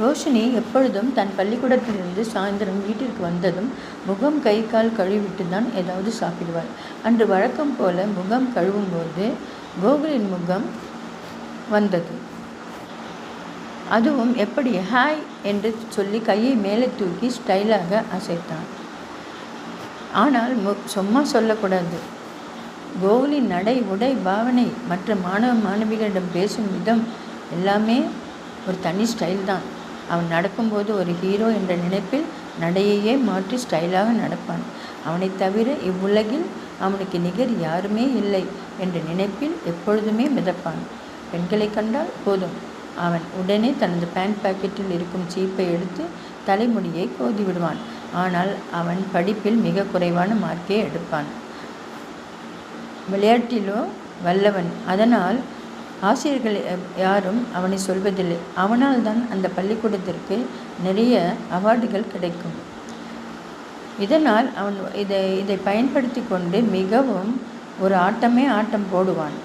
ரோஷினி எப்பொழுதும் தன் பள்ளிக்கூடத்திலிருந்து சாயந்தரம் வீட்டிற்கு வந்ததும் முகம் கை கால் கழுவிட்டு தான் ஏதாவது சாப்பிடுவாள். அன்று வழக்கம் போல முகம் கழுவும் போது கோகுலின் முகம் வந்தது. அதுவும் எப்படி ஹாய் என்று சொல்லி கையை மேலே தூக்கி ஸ்டைலாக அசைத்தான். ஆனால் மு சும்மா சொல்லக்கூடாது. கோகுலின் நடை உடை பாவனை மற்ற மாணவ மாணவிகளிடம் பேசும் விதம் எல்லாமே ஒரு தனி ஸ்டைல் தான். அவன் நடக்கும்போது ஒரு ஹீரோ என்ற நினைப்பில் நடையையே மாற்றி ஸ்டைலாக நடப்பான். அவனைத் தவிர இவ்வுலகில் அவனுக்கு நிகர் யாருமே இல்லை என்ற நினைப்பில் எப்பொழுதுமே மிதப்பான். பெண்களை கண்டால் போதும். அவன் உடனே தனது பேண்ட் பாக்கெட்டில் இருக்கும் சீப்பை எடுத்து தலைமுடியை கோதி விடுவான் ஆனால் அவன் படிப்பில் மிக குறைவான மார்க்கே எடுப்பான். விளையாட்டிலோ வல்லவன். அதனால் ஆசிரியர்கள் யாரும் அவனை சொல்வதில்லை. அவனால் தான் அந்த பள்ளிக்கூடத்திற்கு நிறைய அவார்டுகள் கிடைக்கும். இதனால் அவன் இதை இதை பயன்படுத்தி கொண்டு மிகவும் ஒரு ஆட்டமே ஆட்டம் போடுவான்.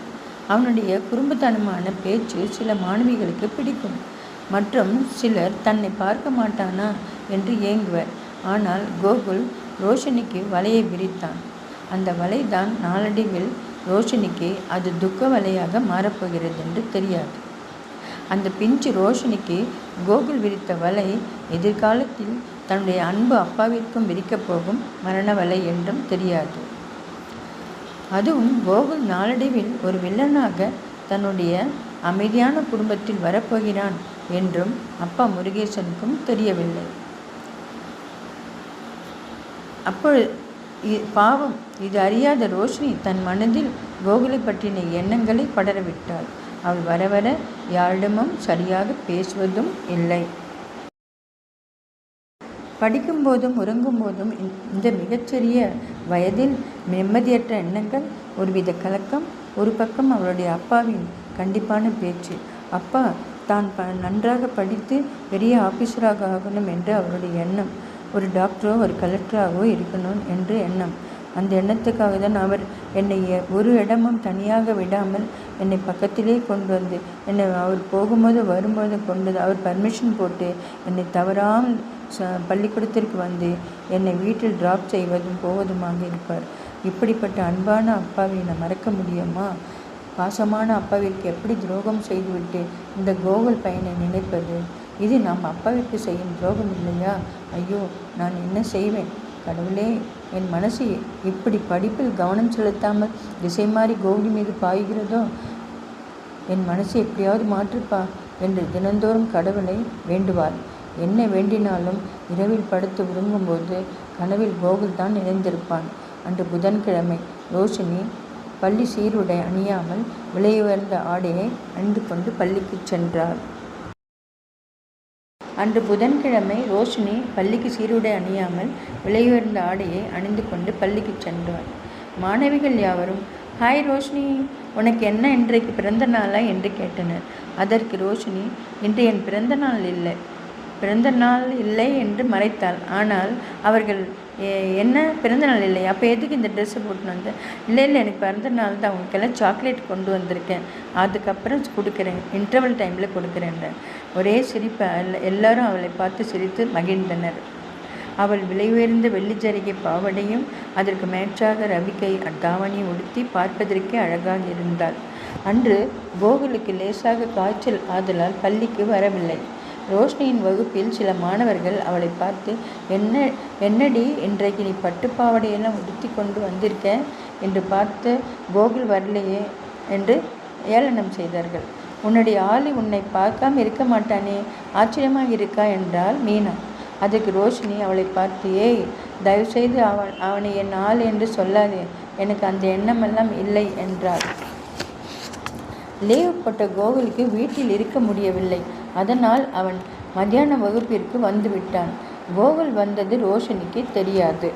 அவனுடைய குறும்புத்தனமான பேச்சு சில மாணவிகளுக்கு பிடிக்கும். மற்றும் சிலர் தன்னை பார்க்க மாட்டானா என்று ஏங்குவர். ஆனால் கோகுல் ரோஷனிக்கு வலையை விரித்தான். அந்த வலை தான் நாளடைவில் ரோஷினிக்கு அது துக்க வலையாக மாறப்போகிறது என்று தெரியாது. அந்த பிஞ்சு ரோஷினிக்கு கோகுல் விரித்த வலை எதிர்காலத்தில் தன்னுடைய அன்பு அப்பாவிற்கும் விரிக்கப் போகும் மரண வலை என்றும் தெரியாது. அதுவும் கோகுல் நாளடைவில் ஒரு வில்லனாக தன்னுடைய அமைதியான குடும்பத்தில் வரப்போகிறான் என்றும் அப்பா முருகேசனுக்கும் தெரியவில்லை. அப்பொழுது பாவம். இது அறியாத ரோஷினி தன் மனதில் கோகுலை பற்றின எண்ணங்களை படரவிட்டாள். அவள் வர வர யாரிடமும் சரியாக பேசுவதும் இல்லை. படிக்கும்போதும் உறங்கும்போதும் இந்த மிகச்சிறிய வயதில் நிம்மதியற்ற எண்ணங்கள் ஒருவித கலக்கம் ஒரு பக்கம் அவளுடைய அப்பாவின் கண்டிப்பான பேச்சு. அப்பா தான் ப நன்றாக படித்து பெரிய ஆஃபீஸராக ஆகணும் என்று அவருடைய எண்ணம். ஒரு டாக்டரோ ஒரு கலெக்டராகவோ இருக்கணும் என்று எண்ணம். அந்த எண்ணத்துக்காக தான் அவர் என்னை ஒரு இடமும் தனியாக விடாமல் என்னை பக்கத்திலே கொண்டு வந்து என்னை அவர் போகும்போது வரும்போது கொண்டு அவர் பர்மிஷன் போட்டு என்னை தவறாமல் ச பள்ளிக்கூடத்திற்கு வந்து என்னை வீட்டில் ட்ராப் செய்வதும் போவதுமாக இருப்பார். இப்படிப்பட்ட அன்பான அப்பாவை நான் மறக்க முடியுமா? பாசமான அப்பாவிற்கு எப்படி துரோகம் செய்துவிட்டு இந்த கோகுல் பையனை நினைப்பது? இது நாம் அப்பாவிற்கு செய்யும் துரோகம் இல்லையா? ஐயோ நான் என்ன செய்வேன்? கடவுளே என் மனசு இப்படி படிப்பில் கவனம் செலுத்தாமல் திசை மாறி கோகுலி மீது பாய்கிறதோ? என் மனசை எப்படியாவது மாற்றுப்பா என்று தினந்தோறும் கடவுளை வேண்டுவார். என்ன வேண்டினாலும் இரவில் படுத்து உறங்கும்போது கனவில் கோகுல் தான் நினைந்திருப்பான். அன்று புதன்கிழமை ரோஷினி பள்ளி சீருடை அணியாமல் விலையுயர்ந்த ஆடையை அணிந்து கொண்டு பள்ளிக்கு சென்றார் அன்று புதன்கிழமை ரோஷினி பள்ளிக்கு சீருடை அணியாமல் விலையுயர்ந்த ஆடையை அணிந்து கொண்டு பள்ளிக்கு சென்றாள். மாணவிகள் யாவரும் ஹாய் ரோஷினி உனக்கு என்ன இன்றைக்கு பிறந்த நாளா? என்று கேட்டனர். அதற்கு ரோஷினி இன்று என் பிறந்த நாள் இல்லை. பிறந்த நாள் இல்லை என்று மறைத்தாள். ஆனால் அவர்கள் என்ன? பிறந்தநாள் இல்லையா? இல்லை அப்போ எதுக்கு இந்த ட்ரெஸ்ஸை போட்டு வந்தேன் இல்லை இல்லை எனக்கு பிறந்த நாள் தான். அவங்களுக்கெல்லாம் சாக்லேட் கொண்டு வந்திருக்கேன். அதுக்கப்புறம் கொடுக்குறேன். இன்டர்வல் டைமில் கொடுக்குறேன் ஒரே சிரிப்பை எல்லாரும் அவளை பார்த்து சிரித்து மகிழ்ந்தனர். அவள் விலை உயர்ந்த வெள்ளிச்சரிகை பாவடையும் அதற்கு மேட்சாக ரவிக்கை தாவணியை உடுத்தி பார்ப்பதற்கே அழகாக இருந்தாள். அன்று கோகுலுக்கு லேசாக காய்ச்சல் ஆதலால் பள்ளிக்கு வரவில்லை. ரோஷினியின் வகுப்பில் சில மாணவர்கள் அவளை பார்த்து என்ன என்னடி இன்றைக்கு நீ பட்டுப்பாவடையெல்லாம் உடுத்தி கொண்டு வந்திருக்க? என்று பார்த்து கோகுல் வரலையே என்று ஏளனம் செய்தார்கள். உன்னுடைய ஆளி உன்னை பார்க்காம இருக்க மாட்டானே ஆச்சரியமாக இருக்கா? என்றால் மீனா. அதுக்கு ரோஷினி அவளை பார்த்து ஏய் தயவுசெய்து அவன் அவனை என் ஆள் என்று சொல்லாதே எனக்கு அந்த எண்ணமெல்லாம் இல்லை என்றாள். லீவு கோகுலுக்கு வீட்டில் இருக்க முடியவில்லை. அதனால் அவன் மத்தியான வகுப்பிற்கு வந்துவிட்டான். கோகுல் வந்தது ரோஷனிக்கு தெரியாது.